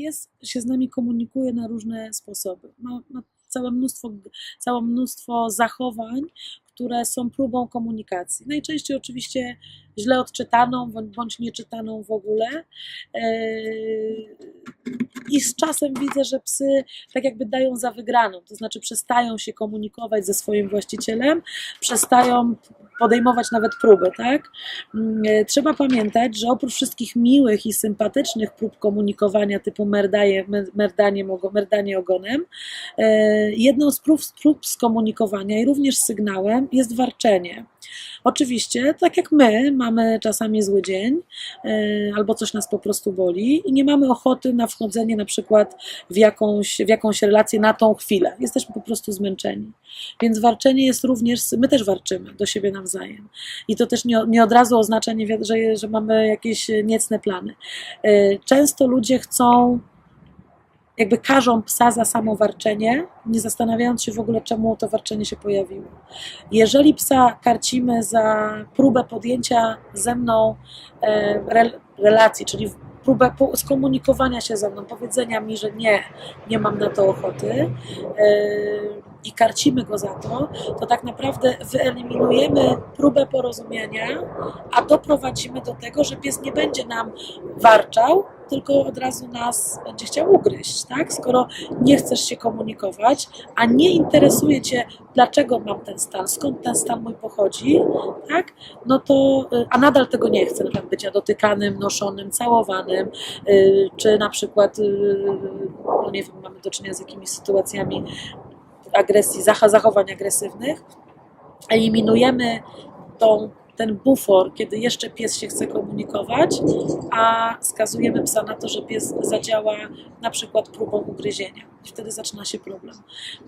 pies się z nami komunikuje na różne sposoby. Ma, ma całe mnóstwo, całe mnóstwo zachowań, które są próbą komunikacji. Najczęściej oczywiście źle odczytaną bądź- nieczytaną w ogóle. Eee, I z czasem widzę, że psy tak jakby dają za wygraną, to znaczy przestają się komunikować ze swoim właścicielem, przestają podejmować nawet próby, tak? E, Trzeba pamiętać, że oprócz wszystkich miłych i sympatycznych prób komunikowania typu merdaje, mer- merdanie, merdanie ogonem, e, jedną z prób, prób skomunikowania i również sygnałem jest warczenie. Oczywiście, tak jak my, mamy czasami zły dzień e, albo coś nas po prostu boli i nie mamy ochoty na wchodzenie na przykład w jakąś, w jakąś relację na tą chwilę. Jesteśmy po prostu zmęczeni. Więc warczenie jest również, my też warczymy do siebie nawzajem. I to też nie, nie od razu oznacza, że, że mamy jakieś niecne plany. E, Często ludzie chcą jakby karzą psa za samo warczenie, nie zastanawiając się w ogóle, czemu to warczenie się pojawiło. Jeżeli psa karcimy za próbę podjęcia ze mną e, rel- relacji, czyli próbę skomunikowania się ze mną, powiedzenia mi, że nie, nie mam na to ochoty e, i karcimy go za to, to tak naprawdę wyeliminujemy próbę porozumienia, a doprowadzimy do tego, że pies nie będzie nam warczał, tylko od razu nas będzie chciał ugryźć, tak? Skoro nie chcesz się komunikować, a nie interesuje Cię, dlaczego mam ten stan, skąd ten stan mój pochodzi, tak? No to, y, a nadal tego nie chcę, na przykład bycia dotykanym, noszonym, całowanym, y, czy na przykład, y, no nie wiem, mamy do czynienia z jakimiś sytuacjami agresji, zach- zachowań agresywnych, eliminujemy tą, ten bufor, kiedy jeszcze pies się chce komunikować, a skazujemy psa na to, że pies zadziała na przykład próbą ugryzienia. I wtedy zaczyna się problem.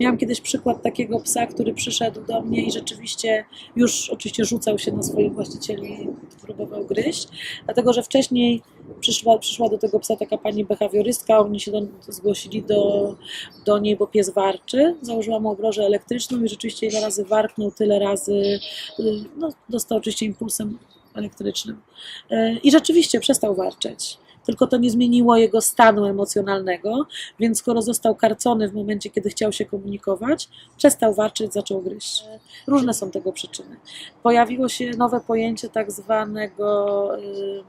Miałam kiedyś przykład takiego psa, który przyszedł do mnie i rzeczywiście już oczywiście rzucał się na swoich właścicieli, próbował gryźć, dlatego że wcześniej przyszła, przyszła do tego psa taka pani behawiorystka, oni się do, zgłosili do, do niej, bo pies warczy. Założyłam mu obrożę elektryczną i rzeczywiście ile razy warknął, tyle razy y, no, dostał oczywiście impulsem elektrycznym. Y, I rzeczywiście przestał warczeć. Tylko to nie zmieniło jego stanu emocjonalnego, więc skoro został karcony w momencie, kiedy chciał się komunikować, przestał warczeć, zaczął gryźć. Różne są tego przyczyny. Pojawiło się nowe pojęcie tak zwanego ym,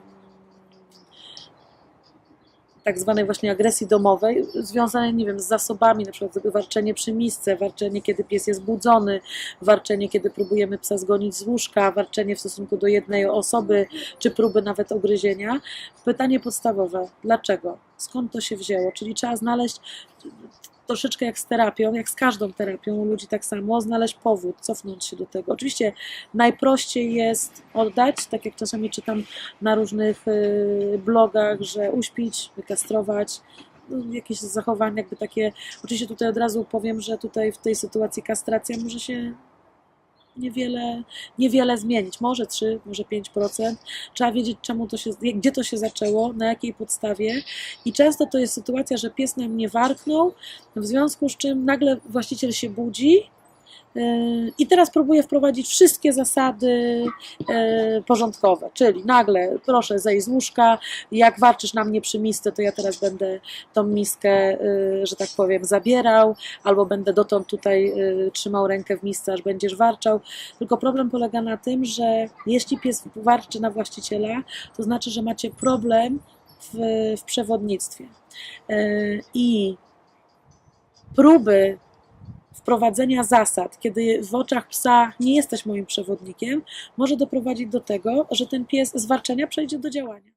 tak zwanej właśnie agresji domowej, związanej, nie wiem, z zasobami, na przykład warczenie przy misce, warczenie, kiedy pies jest budzony, warczenie, kiedy próbujemy psa zgonić z łóżka, warczenie w stosunku do jednej osoby, czy próby nawet ogryzienia. Pytanie podstawowe, dlaczego? Skąd to się wzięło? Czyli trzeba znaleźć troszeczkę jak z terapią, jak z każdą terapią u ludzi tak samo, znaleźć powód, cofnąć się do tego. Oczywiście najprościej jest oddać, tak jak czasami czytam na różnych y, blogach, że uśpić, wykastrować, no, jakieś zachowania jakby takie, oczywiście tutaj od razu powiem, że tutaj w tej sytuacji kastracja może się niewiele, niewiele zmienić, może 3, może 5%. Trzeba wiedzieć, czemu to się, gdzie to się zaczęło, na jakiej podstawie. I często to jest sytuacja, że pies nam nie warknął, w związku z czym nagle właściciel się budzi i teraz próbuje wprowadzić wszystkie zasady yy, porządkowe, czyli nagle proszę zejść z łóżka, jak warczysz na mnie przy misce, to ja teraz będę tą miskę, yy, że tak powiem, zabierał, albo będę dotąd tutaj trzymał rękę w misce, aż będziesz warczał. Tylko problem polega na tym, że jeśli pies warczy na właściciela, to znaczy, że macie problem w, w przewodnictwie. I próby wprowadzenia zasad, kiedy w oczach psa nie jesteś moim przewodnikiem, może doprowadzić do tego, że ten pies z warczenia przejdzie do działania.